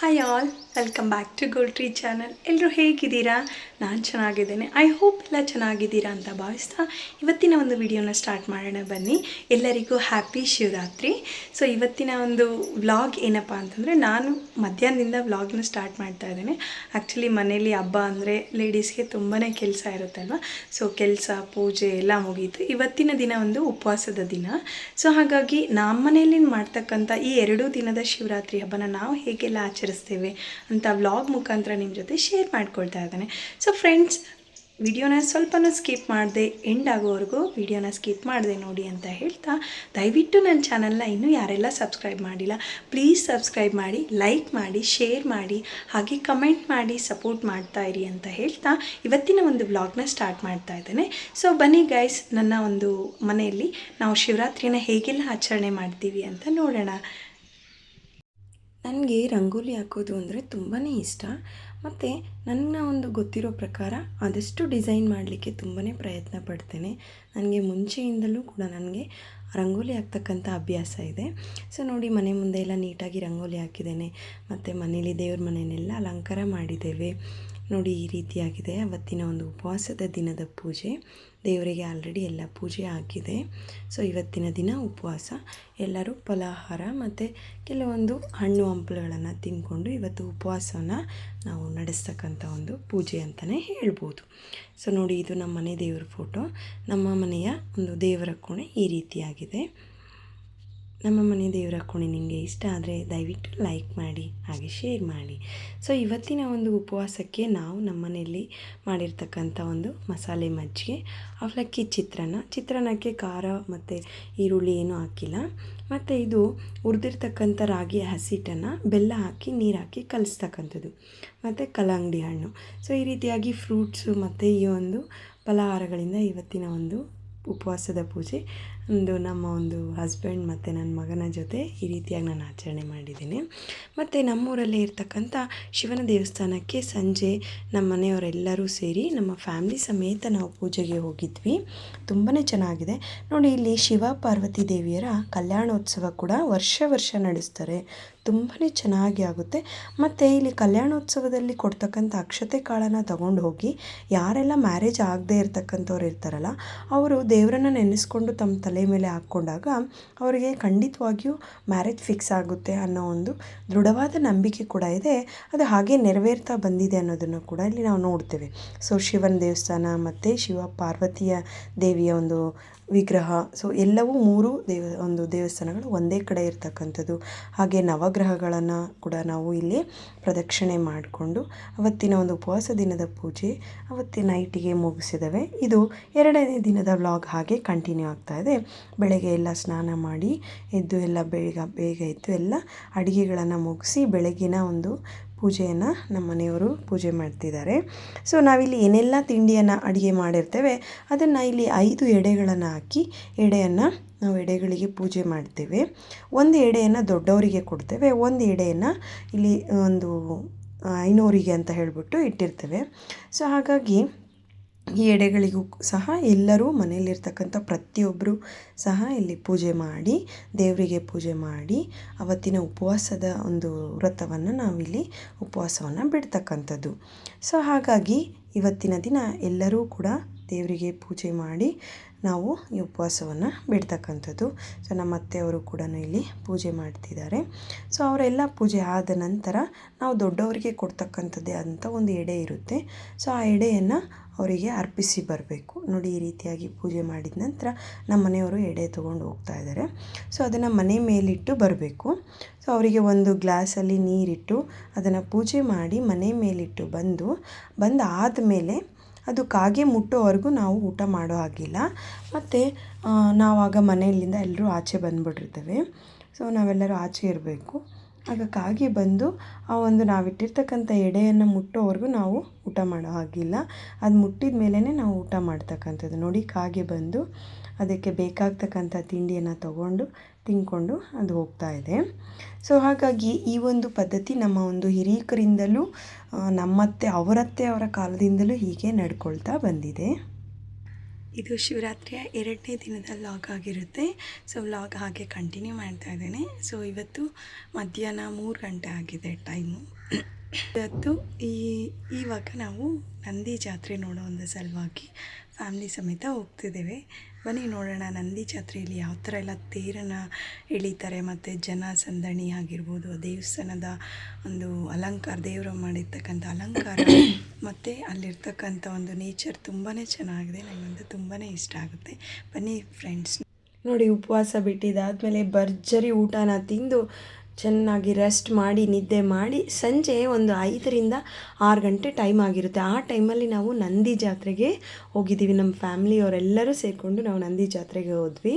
Hi all welcome back to ಗೋಲ್ಟ್ರಿ tree channel ಎಲ್ಲರೂ ಹೇಗಿದ್ದೀರಾ? ನಾನು ಚೆನ್ನಾಗಿದ್ದೇನೆ. ಐ ಹೋಪ್ ಎಲ್ಲ ಚೆನ್ನಾಗಿದ್ದೀರಾ ಅಂತ ಭಾವಿಸ್ತಾ ಇವತ್ತಿನ ಒಂದು ವಿಡಿಯೋನ ಸ್ಟಾರ್ಟ್ ಮಾಡೋಣ ಬನ್ನಿ. ಎಲ್ಲರಿಗೂ ಹ್ಯಾಪಿ ಶಿವರಾತ್ರಿ. ಸೊ ಇವತ್ತಿನ ಒಂದು ವ್ಲಾಗ್ ಏನಪ್ಪ ಅಂತಂದರೆ, ನಾನು ಮಧ್ಯಾಹ್ನದಿಂದ ವ್ಲಾಗ್ನ ಸ್ಟಾರ್ಟ್ ಮಾಡ್ತಾ ಇದ್ದೇನೆ. ಆ್ಯಕ್ಚುಲಿ ಮನೇಲಿ ಹಬ್ಬ ಅಂದರೆ ಲೇಡೀಸ್ಗೆ ತುಂಬಾ ಕೆಲಸ ಇರುತ್ತಲ್ವ? ಸೊ ಕೆಲಸ, ಪೂಜೆ ಎಲ್ಲ ಮುಗೀತು. ಇವತ್ತಿನ ದಿನ ಒಂದು ಉಪವಾಸದ ದಿನ. ಸೊ ಹಾಗಾಗಿ ನಮ್ಮ ಮನೆಯಲ್ಲಿ ಮಾಡ್ತಕ್ಕಂಥ ಈ ಎರಡೂ ದಿನದ ಶಿವರಾತ್ರಿ ಹಬ್ಬನ ನಾವು ಹೇಗೆಲ್ಲ ಆಚರಿಸ್ತೇವೆ ಅಂತ ವ್ಲಾಗ್ ಮುಖಾಂತರ ನಿಮ್ಮ ಜೊತೆ ಶೇರ್ ಮಾಡ್ಕೊಳ್ತಾ ಇದ್ದಾನೆ. ಸೊ ಫ್ರೆಂಡ್ಸ್ ವಿಡಿಯೋನ ಸ್ವಲ್ಪನೂ ಸ್ಕಿಪ್ ಮಾಡಿದೆ ಎಂಡ್ ಆಗೋವರೆಗೂ ವಿಡಿಯೋನ ಸ್ಕಿಪ್ ಮಾಡಿದೆ ನೋಡಿ ಅಂತ ಹೇಳ್ತಾ, ದಯವಿಟ್ಟು ನನ್ನ ಚಾನಲ್ನ ಇನ್ನೂ ಯಾರೆಲ್ಲ ಸಬ್ಸ್ಕ್ರೈಬ್ ಮಾಡಿಲ್ಲ ಪ್ಲೀಸ್ ಸಬ್ಸ್ಕ್ರೈಬ್ ಮಾಡಿ ಲೈಕ್ ಮಾಡಿ ಶೇರ್ ಮಾಡಿ, ಹಾಗೆ ಕಮೆಂಟ್ ಮಾಡಿ ಸಪೋರ್ಟ್ ಮಾಡ್ತಾ ಇರಿ ಅಂತ ಹೇಳ್ತಾ, ಇವತ್ತಿನ ಒಂದು ವ್ಲಾಗ್ನ ಸ್ಟಾರ್ಟ್ ಮಾಡ್ತಾ ಇದ್ದೇನೆ. ಸೊ ಬನ್ನಿ ಗೈಸ್ ನನ್ನ ಒಂದು ಮನೆಯಲ್ಲಿ ನಾವು ಶಿವರಾತ್ರಿನ ಹೇಗೆಲ್ಲ ಆಚರಣೆ ಮಾಡ್ತೀವಿ ಅಂತ ನೋಡೋಣ. ನನಗೆ ರಂಗೋಲಿ ಹಾಕೋದು ಅಂದರೆ ತುಂಬಾ ಇಷ್ಟ. ಮತ್ತು ನನ್ನ ಒಂದು ಗೊತ್ತಿರೋ ಪ್ರಕಾರ ಆದಷ್ಟು ಡಿಸೈನ್ ಮಾಡಲಿಕ್ಕೆ ತುಂಬಾ ಪ್ರಯತ್ನ ಪಡ್ತೇನೆ. ನನಗೆ ಮುಂಚೆಯಿಂದಲೂ ಕೂಡ ನನಗೆ ರಂಗೋಲಿ ಹಾಕ್ತಕ್ಕಂಥ ಅಭ್ಯಾಸ ಇದೆ. ಸೊ ನೋಡಿ, ಮನೆ ಮುಂದೆ ಎಲ್ಲ ನೀಟಾಗಿ ರಂಗೋಲಿ ಹಾಕಿದ್ದೇನೆ. ಮತ್ತು ಮನೇಲಿ ದೇವ್ರ ಮನೆಯನ್ನೆಲ್ಲ ಅಲಂಕಾರ ಮಾಡಿದ್ದೇವೆ. ನೋಡಿ ಈ ರೀತಿಯಾಗಿದೆ ಅವತ್ತಿನ ಒಂದು ಉಪವಾಸದ ದಿನದ ಪೂಜೆ. ದೇವರಿಗೆ ಆಲ್ರೆಡಿ ಎಲ್ಲ ಪೂಜೆ ಆಗಿದೆ. ಸೊ ಇವತ್ತಿನ ದಿನ ಉಪವಾಸ. ಎಲ್ಲರೂ ಫಲಾಹಾರ ಮತ್ತು ಕೆಲವೊಂದು ಹಣ್ಣು ಹಂಪಲುಗಳನ್ನು ತಿಂದ್ಕೊಂಡು ಇವತ್ತು ಉಪವಾಸವನ್ನು ನಾವು ನಡೆಸ್ತಕ್ಕಂಥ ಒಂದು ಪೂಜೆ ಅಂತಲೇ ಹೇಳ್ಬೋದು. ಸೊ ನೋಡಿ ಇದು ನಮ್ಮ ಮನೆ ದೇವರ ಫೋಟೋ ನಮ್ಮ ಮನೆಯ ಒಂದು ದೇವರ ಕೋಣೆ ಈ ರೀತಿಯಾಗಿದೆ. ನಮ್ಮ ಮನೆ ದೇವರ ಕೋಣೆ ನಿಮಗೆ ಇಷ್ಟ ಆದರೆ ದಯವಿಟ್ಟು ಲೈಕ್ ಮಾಡಿ, ಹಾಗೆ ಶೇರ್ ಮಾಡಿ. ಸೊ, ಇವತ್ತಿನ ಒಂದು ಉಪವಾಸಕ್ಕೆ ನಾವು ನಮ್ಮ ಮನೆಯಲ್ಲಿ ಮಾಡಿರ್ತಕ್ಕಂಥ ಒಂದು ಮಸಾಲೆ ಮಜ್ಜಿಗೆ, ಅವಲಕ್ಕಿ ಚಿತ್ರಾನ್ನ. ಚಿತ್ರಾನ್ನಕ್ಕೆ ಖಾರ ಮತ್ತು ಈರುಳ್ಳಿ ಏನೂ ಹಾಕಿಲ್ಲ. ಮತ್ತು ಇದು ಹುರಿದಿರ್ತಕ್ಕಂಥ ರಾಗಿ ಹಸಿಟ್ಟನ್ನು ಬೆಲ್ಲ ಹಾಕಿ, ನೀರು ಹಾಕಿ ಕಲಿಸ್ತಕ್ಕಂಥದ್ದು. ಮತ್ತು ಕಲ್ಲಂಗಡಿ ಹಣ್ಣು. ಸೊ, ಈ ರೀತಿಯಾಗಿ ಫ್ರೂಟ್ಸು ಮತ್ತು ಈ ಒಂದು ಫಲಹಾರಗಳಿಂದ ಇವತ್ತಿನ ಒಂದು ಉಪವಾಸದ ಪೂಜೆ ಒಂದು ನಮ್ಮ ಒಂದು ಹಸ್ಬೆಂಡ್ ಮತ್ತು ನನ್ನ ಮಗನ ಜೊತೆ ಈ ರೀತಿಯಾಗಿ ನಾನು ಆಚರಣೆ ಮಾಡಿದ್ದೀನಿ. ಮತ್ತು ನಮ್ಮೂರಲ್ಲೇ ಇರ್ತಕ್ಕಂಥ ಶಿವನ ದೇವಸ್ಥಾನಕ್ಕೆ ಸಂಜೆ ನಮ್ಮ ಮನೆಯವರೆಲ್ಲರೂ ಸೇರಿ ನಮ್ಮ ಫ್ಯಾಮಿಲಿ ಸಮೇತ ನಾವು ಪೂಜೆಗೆ ಹೋಗಿದ್ವಿ. ತುಂಬಾ ಚೆನ್ನಾಗಿದೆ. ನೋಡಿ, ಇಲ್ಲಿ ಶಿವ ಪಾರ್ವತಿ ದೇವಿಯರ ಕಲ್ಯಾಣೋತ್ಸವ ಕೂಡ ವರ್ಷ ವರ್ಷ ನಡೆಸ್ತಾರೆ. ತುಂಬಾ ಚೆನ್ನಾಗಿ ಆಗುತ್ತೆ. ಮತ್ತು ಇಲ್ಲಿ ಕಲ್ಯಾಣೋತ್ಸವದಲ್ಲಿ ಕೊಡ್ತಕ್ಕಂಥ ಅಕ್ಷತೆ ಕಾಳನ್ನು ತಗೊಂಡು ಹೋಗಿ ಯಾರೆಲ್ಲ ಮ್ಯಾರೇಜ್ ಆಗದೆ ಇರ್ತಕ್ಕಂಥವ್ರು ಇರ್ತಾರಲ್ಲ, ಅವರು ದೇವರನ್ನ ನೆನೆಸ್ಕೊಂಡು ತಮ್ಮ ತಲೆ ಮೇಲೆ ಹಾಕ್ಕೊಂಡಾಗ ಅವರಿಗೆ ಖಂಡಿತವಾಗಿಯೂ ಮ್ಯಾರೇಜ್ ಫಿಕ್ಸ್ ಆಗುತ್ತೆ ಅನ್ನೋ ಒಂದು ದೃಢವಾದ ನಂಬಿಕೆ ಕೂಡ ಇದೆ. ಅದು ಹಾಗೆ ನೆರವೇರ್ತಾ ಬಂದಿದೆ ಅನ್ನೋದನ್ನು ಕೂಡ ಇಲ್ಲಿ ನಾವು ನೋಡ್ತೇವೆ. ಸೊ ಶಿವನ ದೇವಸ್ಥಾನ ಮತ್ತು ಶಿವ ಪಾರ್ವತಿಯ ದೇವಿಯ ಒಂದು ವಿಗ್ರಹ. ಸೊ ಎಲ್ಲವೂ ಮೂರು ದೇವ, ಒಂದು ದೇವಸ್ಥಾನಗಳು ಒಂದೇ ಕಡೆ ಇರತಕ್ಕಂಥದ್ದು. ಹಾಗೆ ನವಗ್ರಹಗಳನ್ನು ಕೂಡ ನಾವು ಇಲ್ಲಿ ಪ್ರದಕ್ಷಿಣೆ ಮಾಡಿಕೊಂಡು ಅವತ್ತಿನ ಒಂದು ಉಪವಾಸ ದಿನದ ಪೂಜೆ ಅವತ್ತಿನ ನೈಟಿಗೆ ಮುಗಿಸಿದವೆ. ಇದು ಎರಡನೇ ದಿನದ ವ್ಲಾಗ್ ಹಾಗೆ ಕಂಟಿನ್ಯೂ ಆಗ್ತಾ ಇದೆ. ಬೆಳಗ್ಗೆ ಎಲ್ಲ ಸ್ನಾನ ಮಾಡಿ ಎದ್ದು ಎಲ್ಲ ಬೇಗ ಬೇಗ ಎದ್ದು ಎಲ್ಲ ಅಡುಗೆಗಳನ್ನು ಮುಗಿಸಿ ಬೆಳಗಿನ ಒಂದು ಪೂಜೆಯನ್ನು ನಮ್ಮ ಮನೆಯವರು ಪೂಜೆ ಮಾಡ್ತಿದ್ದಾರೆ. ಸೊ ನಾವಿಲ್ಲಿ ಏನೆಲ್ಲ ತಿಂಡಿಯನ್ನು ಅಡುಗೆ ಮಾಡಿರ್ತೇವೆ, ಅದನ್ನು ಇಲ್ಲಿ ಐದು ಎಡೆಗಳನ್ನು ಹಾಕಿ ಎಡೆಯನ್ನು ನಾವು ಎಡೆಗಳಿಗೆ ಪೂಜೆ ಮಾಡ್ತೇವೆ. ಒಂದು ಎಡೆಯನ್ನು ದೊಡ್ಡವರಿಗೆ ಕೊಡ್ತೇವೆ, ಒಂದು ಎಡೆಯನ್ನು ಇಲ್ಲಿ ಒಂದು ಐನೂರಿಗೆ ಅಂತ ಹೇಳಿಬಿಟ್ಟು ಇಟ್ಟಿರ್ತೇವೆ. ಸೊ ಹಾಗಾಗಿ ಈ ಎಡೆಗಳಿಗೂ ಸಹ ಎಲ್ಲರೂ ಮನೆಯಲ್ಲಿರ್ತಕ್ಕಂಥ ಪ್ರತಿಯೊಬ್ಬರು ಸಹ ಇಲ್ಲಿ ಪೂಜೆ ಮಾಡಿ, ದೇವರಿಗೆ ಪೂಜೆ ಮಾಡಿ, ಅವತ್ತಿನ ಉಪವಾಸದ ಒಂದು ವ್ರತವನ್ನು ನಾವಿಲ್ಲಿ ಉಪವಾಸವನ್ನು ಬಿಡ್ತಕ್ಕಂಥದ್ದು. ಸೊ ಹಾಗಾಗಿ ಇವತ್ತಿನ ದಿನ ಎಲ್ಲರೂ ಕೂಡ ದೇವರಿಗೆ ಪೂಜೆ ಮಾಡಿ ನಾವು ಈ ಉಪವಾಸವನ್ನು ಬಿಡ್ತಕ್ಕಂಥದ್ದು. ಸೊ ನಮ್ಮ ಅತ್ತೆಯವರು ಕೂಡ ಇಲ್ಲಿ ಪೂಜೆ ಮಾಡ್ತಿದ್ದಾರೆ. ಸೊ ಅವರೆಲ್ಲ ಪೂಜೆ ಆದ ನಂತರ ನಾವು ದೊಡ್ಡವರಿಗೆ ಕೊಡ್ತಕ್ಕಂಥದ್ದೇ ಅಂತ ಒಂದು ಎಡೆ ಇರುತ್ತೆ. ಸೊ ಆ ಎಡೆಯನ್ನು ಅವರಿಗೆ ಅರ್ಪಿಸಿ ಬರಬೇಕು. ನೋಡಿ, ಈ ರೀತಿಯಾಗಿ ಪೂಜೆ ಮಾಡಿದ ನಂತರ ನಮ್ಮ ಮನೆಯವರು ಎಡೆ ತೊಗೊಂಡು ಹೋಗ್ತಾ ಇದ್ದಾರೆ. ಸೊ, ಅದನ್ನು ಮನೆ ಮೇಲಿಟ್ಟು ಬರಬೇಕು. ಸೊ, ಅವರಿಗೆ ಒಂದು ಗ್ಲಾಸಲ್ಲಿ ನೀರಿಟ್ಟು ಅದನ್ನು ಪೂಜೆ ಮಾಡಿ ಮನೆ ಮೇಲಿಟ್ಟು ಬಂದು ಬಂದು ಆದಮೇಲೆ ಅದು ಕಾಗೆ ಮುಟ್ಟೋವರೆಗೂ ನಾವು ಊಟ ಮಾಡೋ ಹಾಗಿಲ್ಲ. ಮತ್ತು ನಾವಾಗ ಮನೆಯಲ್ಲಿಂದ ಎಲ್ಲರೂ ಆಚೆ ಬಂದುಬಿಟ್ಟಿರ್ತೇವೆ. ಸೊ, ನಾವೆಲ್ಲರೂ ಆಚೆ ಇರಬೇಕು. ಆಗ ಕಾಗೆ ಬಂದು ಆ ಒಂದು ನಾವಿಟ್ಟಿರ್ತಕ್ಕಂಥ ಎಡೆಯನ್ನು ಮುಟ್ಟೋವರೆಗೂ ನಾವು ಊಟ ಮಾಡೋ ಹಾಗಿಲ್ಲ. ಅದು ಮುಟ್ಟಿದ ಮೇಲೇ ನಾವು ಊಟ ಮಾಡ್ತಕ್ಕಂಥದ್ದು. ನೋಡಿ ಕಾಗೆ ಬಂದು ಅದಕ್ಕೆ ಬೇಕಾಗ್ತಕ್ಕಂಥ ತಿಂಡಿಯನ್ನು ತಗೊಂಡು, ತಿಂದ್ಕೊಂಡು ಅದು ಹೋಗ್ತಾ ಇದೆ. ಸೊ, ಹಾಗಾಗಿ ಈ ಒಂದು ಪದ್ಧತಿ ನಮ್ಮ ಒಂದು ಹಿರೀಕರಿಂದಲೂ ನಮ್ಮತ್ತೆ, ಅವರತ್ತೆ ಅವರ ಕಾಲದಿಂದಲೂ ಹೀಗೆ ನಡ್ಕೊಳ್ತಾ ಬಂದಿದೆ. ಇದು ಶಿವರಾತ್ರಿಯ ಎರಡನೇ ದಿನದ ಲಾಗ್ ಆಗಿರುತ್ತೆ. ಸೊ ವ್ಲಾಗ್ ಹಾಗೆ ಕಂಟಿನ್ಯೂ ಮಾಡ್ತಾ ಇದ್ದೇನೆ. ಸೊ ಇವತ್ತು ಮಧ್ಯಾಹ್ನ ಮೂರು ಗಂಟೆ ಆಗಿದೆ ಟೈಮು ಇವತ್ತು ಈ, ಇವಾಗ ನಾವು ನಂದಿ ಜಾತ್ರೆ ನೋಡೋ ಒಂದು ಸಲುವಾಗಿ ಫ್ಯಾಮ್ಲಿ ಸಮೇತ ಹೋಗ್ತಿದ್ದೇವೆ. ಬನ್ನಿ ನೋಡೋಣ, ನಂದಿ ಜಾತ್ರೆಯಲ್ಲಿ ಯಾವ ಥರ ಎಲ್ಲ ತೇರನ್ನು ಎಳೀತಾರೆ ಮತ್ತು ಜನ ಸಂದಣಿ ಆಗಿರ್ಬೋದು ದೇವಸ್ಥಾನದ ಒಂದು ಅಲಂಕಾರ, ದೇವರು ಮಾಡಿರ್ತಕ್ಕಂಥ ಅಲಂಕಾರ ಮತ್ತು ಅಲ್ಲಿರ್ತಕ್ಕಂಥ ಒಂದು ನೇಚರ್ ತುಂಬಾ ಚೆನ್ನಾಗಿದೆ ನನಗಂತೂ ತುಂಬಾ ಇಷ್ಟ ಆಗುತ್ತೆ. ಬನ್ನಿ ಫ್ರೆಂಡ್ಸ್ ನೋಡಿ, ಉಪವಾಸ ಬಿಟ್ಟಿದ್ದಾದಮೇಲೆ ಭರ್ಜರಿ ಊಟನ ತಿಂದು ಚೆನ್ನಾಗಿ ರೆಸ್ಟ್ ಮಾಡಿ, ನಿದ್ದೆ ಮಾಡಿ ಸಂಜೆ ಒಂದು ಐದರಿಂದ ಆರು ಗಂಟೆ ಟೈಮ್ ಆಗಿರುತ್ತೆ. ಆ ಟೈಮಲ್ಲಿ ನಾವು ನಂದಿ ಜಾತ್ರೆಗೆ ಹೋಗಿದ್ದೀವಿ. ನಮ್ಮ ಫ್ಯಾಮ್ಲಿಯವರೆಲ್ಲರೂ ಸೇರಿಕೊಂಡು ನಾವು ನಂದಿ ಜಾತ್ರೆಗೆ ಹೋದ್ವಿ.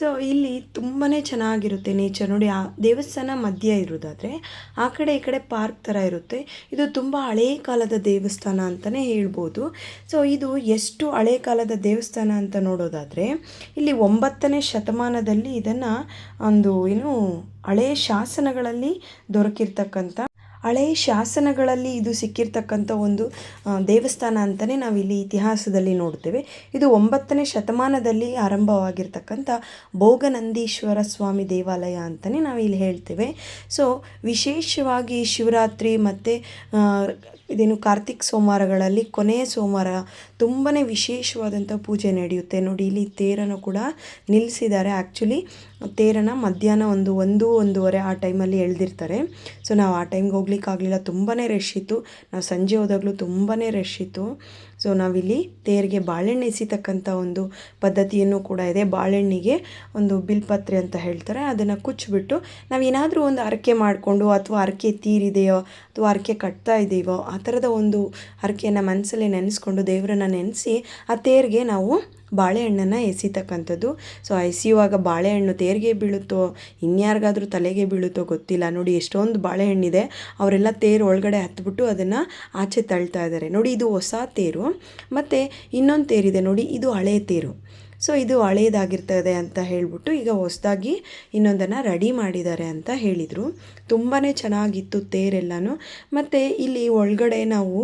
ಸೊ ಇಲ್ಲಿ ತುಂಬಾ ಚೆನ್ನಾಗಿರುತ್ತೆ ನೇಚರ್ ನೋಡಿ, ಆ ದೇವಸ್ಥಾನ ಮಧ್ಯ ಇರೋದಾದರೆ ಆ ಕಡೆ ಈ ಕಡೆ ಪಾರ್ಕ್ ಥರ ಇರುತ್ತೆ. ಇದು ತುಂಬ ಹಳೇ ಕಾಲದ ದೇವಸ್ಥಾನ ಅಂತಲೇ ಹೇಳ್ಬೋದು. ಸೊ ಇದು ಎಷ್ಟು ಹಳೇ ಕಾಲದ ದೇವಸ್ಥಾನ ಅಂತ ನೋಡೋದಾದರೆ, ಇಲ್ಲಿ ಒಂಬತ್ತನೇ ಶತಮಾನದಲ್ಲಿ ಇದನ್ನು ಒಂದು, ಏನು ಹಳೆಯ ಶಾಸನಗಳಲ್ಲಿ ದೊರಕಿರ್ತಕ್ಕಂಥ ಹಳೆಯ ಶಾಸನಗಳಲ್ಲಿ ಇದು ಸಿಕ್ಕಿರ್ತಕ್ಕಂಥ ಒಂದು ದೇವಸ್ಥಾನ ಅಂತಲೇ ನಾವಿಲ್ಲಿ ಇತಿಹಾಸದಲ್ಲಿ ನೋಡ್ತೇವೆ. ಇದು ಒಂಬತ್ತನೇ ಶತಮಾನದಲ್ಲಿ ಆರಂಭವಾಗಿರ್ತಕ್ಕಂಥ ಭೋಗನಂದೀಶ್ವರ ಸ್ವಾಮಿ ದೇವಾಲಯ ಅಂತಲೇ ನಾವಿಲ್ಲಿ ಹೇಳ್ತೇವೆ. ಸೊ ವಿಶೇಷವಾಗಿ ಶಿವರಾತ್ರಿ ಮತ್ತು ಇದೇನು ಕಾರ್ತಿಕ್ ಸೋಮವಾರಗಳಲ್ಲಿ, ಕೊನೆಯ ಸೋಮವಾರ ತುಂಬಾ ವಿಶೇಷವಾದಂಥ ಪೂಜೆ ನಡೆಯುತ್ತೆ. ನೋಡಿ, ಇಲ್ಲಿ ತೇರನ್ನು ಕೂಡ ನಿಲ್ಲಿಸಿದ್ದಾರೆ. ಆ್ಯಕ್ಚುಲಿ ತೇರನ್ನು ಮಧ್ಯಾಹ್ನ ಒಂದು ಒಂದು, ಒಂದೂವರೆ ಆ ಟೈಮಲ್ಲಿ ಎಳೆದಿರ್ತಾರೆ. ಸೊ ನಾವು ಆ ಟೈಮ್ಗೆ ಹೋಗ್ಲಿಕ್ಕಾಗಲಿಲ್ಲ. ತುಂಬಾ ರಶ್ ಇತ್ತು. ನಾವು ಸಂಜೆ ಹೋದಾಗಲೂ ತುಂಬಾ ರಶ್ ಇತ್ತು. ಸೊ ನಾವಿಲ್ಲಿ ತೇರಿಗೆ ಬಾಳೆಹಣ್ಣು ಎಸಿತಕ್ಕಂಥ ಒಂದು ಪದ್ಧತಿಯನ್ನು ಕೂಡ ಇದೆ. ಬಾಳೆಹಣ್ಣಿಗೆ ಒಂದು ಬಿಲ್ಪತ್ರೆ ಅಂತ ಹೇಳ್ತಾರೆ. ಅದನ್ನು ಕುಚ್ಚಿಬಿಟ್ಟು ನಾವೇನಾದರೂ ಒಂದು ಅರಕೆ ಮಾಡಿಕೊಂಡು ಅಥವಾ ಅರಕೆ ತೀರಿದೆಯೋ ಅಥವಾ ಅರಕೆ ಕಟ್ತಾ ಇದ್ದೀವೋ ಆ ಥರದ ಒಂದು ಹರಕೆಯನ್ನು ಮನಸ್ಸಲ್ಲಿ ನೆನೆಸ್ಕೊಂಡು ದೇವರನ್ನ ನೆನೆಸಿ ಆ ತೇರಿಗೆ ನಾವು ಬಾಳೆಹಣ್ಣನ್ನು ಎಸಿತಕ್ಕಂಥದ್ದು. ಸೊ ಎಸೆಯುವಾಗ ಬಾಳೆಹಣ್ಣು ತೇರಿಗೆ ಬೀಳುತ್ತೋ, ಇನ್ಯಾರಿಗಾದರೂ ತಲೆಗೆ ಬೀಳುತ್ತೋ ಗೊತ್ತಿಲ್ಲ. ನೋಡಿ, ಎಷ್ಟೊಂದು ಬಾಳೆಹಣ್ಣಿದೆ. ಅವರೆಲ್ಲ ತೇರು ಒಳಗಡೆ ಹತ್ಬಿಟ್ಟು ಅದನ್ನು ಆಚೆ ತಳ್ತಾ ಇದ್ದಾರೆ. ನೋಡಿ, ಇದು ಹೊಸ ತೇರು. ಮತ್ತು ಇನ್ನೊಂದು ತೇರಿದೆ. ನೋಡಿ, ಇದು ಹಳೆಯ ತೇರು. ಸೊ ಇದು ಹಳೇದಾಗಿರ್ತದೆ ಅಂತ ಹೇಳಿಬಿಟ್ಟು ಈಗ ಹೊಸದಾಗಿ ಇನ್ನೊಂದನ್ನು ರೆಡಿ ಮಾಡಿದ್ದಾರೆ ಅಂತ ಹೇಳಿದರು. ತುಂಬಾ ಚೆನ್ನಾಗಿತ್ತು ತೇರೆಲ್ಲನೂ. ಮತ್ತು ಇಲ್ಲಿ ಒಳಗಡೆ ನಾವು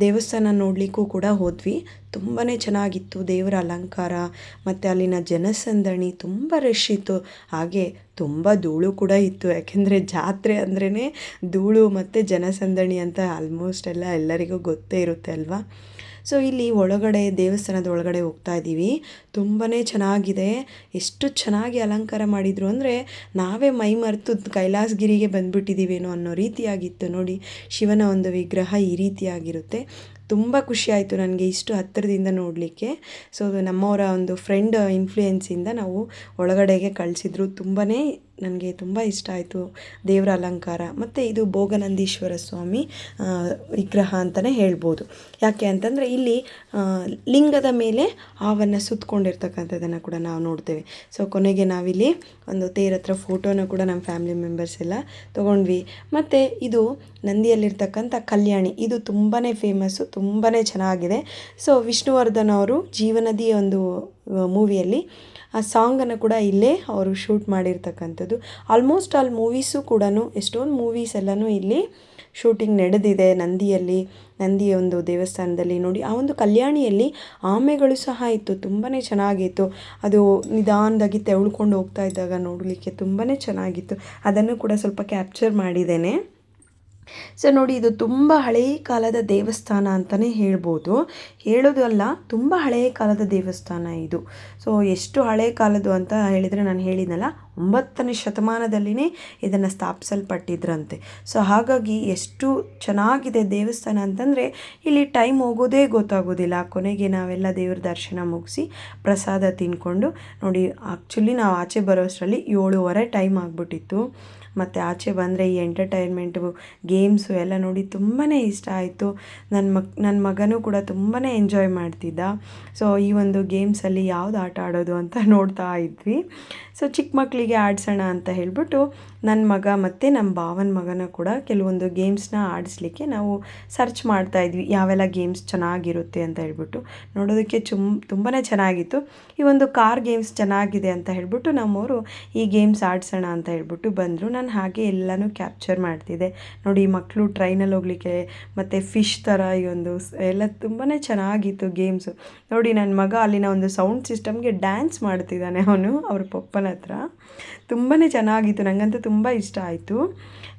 ದೇವಸ್ಥಾನ ನೋಡಲಿಕ್ಕೂ ಕೂಡ ಹೋದ್ವಿ. ತುಂಬಾ ಚೆನ್ನಾಗಿತ್ತು ದೇವರ ಅಲಂಕಾರ, ಮತ್ತು ಅಲ್ಲಿನ ಜನಸಂದಣಿ ತುಂಬ ರಶ್ ಇತ್ತು. ಹಾಗೆ ತುಂಬ ಧೂಳು ಕೂಡ ಇತ್ತು, ಯಾಕೆಂದರೆ ಜಾತ್ರೆ ಅಂದ್ರೇ ಧೂಳು ಮತ್ತು ಜನಸಂದಣಿ ಅಂತ ಆಲ್ಮೋಸ್ಟ್ ಎಲ್ಲ ಎಲ್ಲರಿಗೂ ಗೊತ್ತೇ ಇರುತ್ತೆ ಅಲ್ವಾ? ಸೊ ಇಲ್ಲಿ ಒಳಗಡೆ ದೇವಸ್ಥಾನದ ಒಳಗಡೆ ಹೋಗ್ತಾ ಇದ್ದೀವಿ. ತುಂಬಾ ಚೆನ್ನಾಗಿದೆ. ಎಷ್ಟು ಚೆನ್ನಾಗಿ ಅಲಂಕಾರ ಮಾಡಿದರು ಅಂದರೆ ನಾವೇ ಮೈ ಮರೆತು ಕೈಲಾಸಗಿರಿಗೆ ಬಂದುಬಿಟ್ಟಿದ್ದೀವೇನೋ ಅನ್ನೋ ರೀತಿಯಾಗಿತ್ತು ನೋಡಿ. ಶಿವನ ಒಂದು ವಿಗ್ರಹ ಈ ರೀತಿಯಾಗಿರುತ್ತೆ. ತುಂಬ ಖುಷಿಯಾಯಿತು ನನಗೆ ಇಷ್ಟು ಹತ್ತಿರದಿಂದ ನೋಡಲಿಕ್ಕೆ. ಸೊ ನಮ್ಮವರ ಒಂದು ಫ್ರೆಂಡ್ ಇನ್ಫ್ಲೂಯೆನ್ಸಿಂದ ನಾವು ಒಳಗಡೆಗೆ ಕಳಿಸಿದ್ರು. ತುಂಬಾ ನನಗೆ ತುಂಬ ಇಷ್ಟ ಆಯಿತು. ದೇವರ ಅಲಂಕಾರ ಮತ್ತು ಇದು ಭೋಗನಂದೀಶ್ವರ ಸ್ವಾಮಿ ವಿಗ್ರಹ ಅಂತಲೇ ಹೇಳ್ಬೋದು. ಯಾಕೆ ಅಂತಂದರೆ ಇಲ್ಲಿ ಲಿಂಗದ ಮೇಲೆ ಹಾವನ್ನು ಸುತ್ತಕೊಂಡಿರ್ತಕ್ಕಂಥದ್ದನ್ನು ಕೂಡ ನಾವು ನೋಡ್ತೇವೆ. ಸೊ ಕೊನೆಗೆ ನಾವಿಲ್ಲಿ ಒಂದು ತೇರ ಹತ್ರ ಫೋಟೋನ ಕೂಡ ನಮ್ಮ ಫ್ಯಾಮಿಲಿ ಮೆಂಬರ್ಸ್ ಎಲ್ಲ ತೊಗೊಂಡ್ವಿ. ಮತ್ತು ಇದು ನಂದಿಯಲ್ಲಿರ್ತಕ್ಕಂಥ ಕಲ್ಯಾಣಿ. ಇದು ತುಂಬಾ ಫೇಮಸ್ಸು ತುಂಬಾ ಚೆನ್ನಾಗಿದೆ. ಸೊ ವಿಷ್ಣುವರ್ಧನ್ ಅವರು ಜೀವನದಿ ಒಂದು ಮೂವಿಯಲ್ಲಿ ಆ ಸಾಂಗನ್ನು ಕೂಡ ಇಲ್ಲೇ ಅವರು ಶೂಟ್ ಮಾಡಿರ್ತಕ್ಕಂಥದ್ದು. ಆಲ್ಮೋಸ್ಟ್ ಆಲ್ ಮೂವೀಸು ಕೂಡ ಎಷ್ಟೊಂದು ಮೂವೀಸ್ ಎಲ್ಲನೂ ಇಲ್ಲಿ ಶೂಟಿಂಗ್ ನಡೆದಿದೆ ನಂದಿಯಲ್ಲಿ. ನಂದಿಯ ಒಂದು ದೇವಸ್ಥಾನದಲ್ಲಿ ನೋಡಿ, ಆ ಒಂದು ಕಲ್ಯಾಣಿಯಲ್ಲಿ ಆಮೆಗಳು ಸಹ ಇತ್ತು ತುಂಬಾ ಚೆನ್ನಾಗಿತ್ತು. ಅದು ನಿಧಾನದಾಗಿ ತೆವಳ್ಕೊಂಡು ಹೋಗ್ತಾ ಇದ್ದಾಗ ನೋಡಲಿಕ್ಕೆ ತುಂಬಾ ಚೆನ್ನಾಗಿತ್ತು. ಅದನ್ನು ಕೂಡ ಸ್ವಲ್ಪ ಕ್ಯಾಪ್ಚರ್ ಮಾಡಿದ್ದೇನೆ. ಸೊ ನೋಡಿ, ಇದು ತುಂಬ ಹಳೆಯ ಕಾಲದ ದೇವಸ್ಥಾನ ಅಂತಲೇ ಹೇಳ್ಬೋದು. ಹೇಳೋದಲ್ಲ ತುಂಬ ಹಳೆಯ ಕಾಲದ ದೇವಸ್ಥಾನ ಇದು. ಸೊ, ಎಷ್ಟು ಹಳೆಯ ಕಾಲದ್ದು ಅಂತ ಹೇಳಿದರೆ ನಾನು ಹೇಳಿದ್ನಲ್ಲ, ಒಂಬತ್ತನೇ ಶತಮಾನದಲ್ಲಿನೇ ಇದನ್ನು ಸ್ಥಾಪಿಸಲ್ಪಟ್ಟಿದ್ರಂತೆ. ಸೊ, ಹಾಗಾಗಿ ಎಷ್ಟು ಚೆನ್ನಾಗಿದೆ ದೇವಸ್ಥಾನ ಅಂತಂದರೆ, ಇಲ್ಲಿ ಟೈಮ್ ಹೋಗೋದೇ ಗೊತ್ತಾಗೋದಿಲ್ಲ. ಕೊನೆಗೆ ನಾವೆಲ್ಲ ದೇವ್ರ ದರ್ಶನ ಮುಗಿಸಿ ಪ್ರಸಾದ ತಿನ್ಕೊಂಡು, ನೋಡಿ ಆ್ಯಕ್ಚುಲಿ ನಾವು ಆಚೆ ಬರೋಷ್ಟರಲ್ಲಿ ಏಳುವರೆ ಟೈಮ್ ಆಗಿಬಿಟ್ಟಿತ್ತು. ಮತ್ತು ಆಚೆ ಬಂದರೆ ಈ ಎಂಟರ್ಟೈನ್ಮೆಂಟು ಗೇಮ್ಸು ಎಲ್ಲ ನೋಡಿ ತುಂಬಾ ಇಷ್ಟ ಆಯಿತು. ನನ್ನ ಮಕ್ ನನ್ನ ಮಗನೂ ಕೂಡ ತುಂಬಾ ಎಂಜಾಯ್ ಮಾಡ್ತಿದ್ದ. ಸೊ ಈ ಒಂದು ಗೇಮ್ಸಲ್ಲಿ ಯಾವ್ದು ಆಟ ಆಡೋದು ಅಂತ ನೋಡ್ತಾ ಇದ್ವಿ. ಸೊ ಚಿಕ್ಕ ಮಕ್ಕಳಿಗೆ ಆಡಿಸೋಣ ಅಂತ ಹೇಳಿಬಿಟ್ಟು ನನ್ನ ಮಗ ಮತ್ತು ನಮ್ಮ ಭಾವನ ಮಗನ ಕೂಡ ಕೆಲವೊಂದು ಗೇಮ್ಸ್ನ ಆಡಿಸ್ಲಿಕ್ಕೆ ನಾವು ಸರ್ಚ್ ಮಾಡ್ತಾ ಇದ್ವಿ. ಯಾವೆಲ್ಲ ಗೇಮ್ಸ್ ಚೆನ್ನಾಗಿರುತ್ತೆ ಅಂತ ಹೇಳ್ಬಿಟ್ಟು. ನೋಡೋದಕ್ಕೆ ಚುಮ್ ತುಂಬಾ ಚೆನ್ನಾಗಿತ್ತು. ಈ ಒಂದು ಕಾರ್ ಗೇಮ್ಸ್ ಚೆನ್ನಾಗಿದೆ ಅಂತ ಹೇಳ್ಬಿಟ್ಟು ನಮ್ಮವರು ಈ ಗೇಮ್ಸ್ ಆಡಿಸೋಣ ಅಂತ ಹೇಳ್ಬಿಟ್ಟು ಬಂದರು. ನಾನು ಹಾಗೆ ಎಲ್ಲನೂ ಕ್ಯಾಪ್ಚರ್ ಮಾಡ್ತಿದ್ದೆ. ನೋಡಿ ಮಕ್ಕಳು ಟ್ರೈನಲ್ಲಿ ಹೋಗ್ಲಿಕ್ಕೆ, ಮತ್ತು ಫಿಶ್ ಥರ ಈ ಒಂದು ಎಲ್ಲ ತುಂಬಾ ಚೆನ್ನಾಗಿತ್ತು ಗೇಮ್ಸು ನೋಡಿ ನನ್ನ ಮಗ ಅಲ್ಲಿನ ಒಂದು ಸೌಂಡ್ ಸಿಸ್ಟಮ್ಗೆ ಡ್ಯಾನ್ಸ್ ಮಾಡ್ತಿದ್ದಾನೆ ಅವನು, ಅವ್ರ ಪಪ್ಪನ ಹತ್ರ. ತುಂಬಾ ಚೆನ್ನಾಗಿತ್ತು ನನಗಂತೂ ತುಂಬ ಇಷ್ಟ ಆಯಿತು.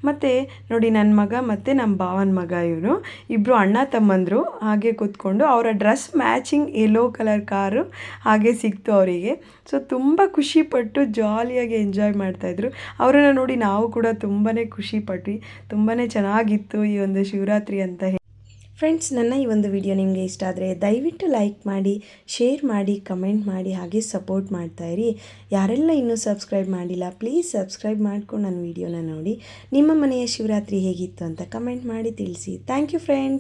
ಮತ್ತು ನೋಡಿ ನನ್ನ ಮಗ ಮತ್ತು ನಮ್ಮ ಭಾವನ ಮಗ ಇವರು. ಇಬ್ಬರು ಅಣ್ಣ ತಮ್ಮಂದರು, ಹಾಗೆ ಕೂತ್ಕೊಂಡು ಅವರ dress matching yellow colour car ಹಾಗೆ ಸಿಕ್ತು ಅವರಿಗೆ. ಸೊ ತುಂಬ ಖುಷಿಪಟ್ಟು ಜಾಲಿಯಾಗಿ ಎಂಜಾಯ್ ಮಾಡ್ತಾಯಿದ್ರು ಅವರನ್ನು ನೋಡಿ ನಾವು ಕೂಡ ತುಂಬಾ ಖುಷಿಪಟ್ವಿ. ತುಂಬಾ ಚೆನ್ನಾಗಿತ್ತು ಈ ಒಂದು ಶಿವರಾತ್ರಿ ಅಂತ ಹೇಳಿ ಫ್ರೆಂಡ್ಸ್ ನನ್ನ ಈ ಒಂದು ವಿಡಿಯೋ ನಿಮಗೆ ಇಷ್ಟ ಆದರೆ ದಯವಿಟ್ಟು ಲೈಕ್ ಮಾಡಿ ಶೇರ್ ಮಾಡಿ ಕಮೆಂಟ್ ಮಾಡಿ, ಹಾಗೆ ಸಪೋರ್ಟ್ ಮಾಡ್ತಾಯಿರಿ ಯಾರೆಲ್ಲ ಇನ್ನೂ ಸಬ್ಸ್ಕ್ರೈಬ್ ಮಾಡಿಲ್ಲ ಪ್ಲೀಸ್ ಸಬ್ಸ್ಕ್ರೈಬ್ ಮಾಡ್ಕೊಂಡು ನನ್ನ ವಿಡಿಯೋನ ನೋಡಿ. ನಿಮ್ಮ ಮನೆಯ ಶಿವರಾತ್ರಿ ಹೇಗಿತ್ತು ಅಂತ ಕಮೆಂಟ್ ಮಾಡಿ ತಿಳಿಸಿ. Thank you friends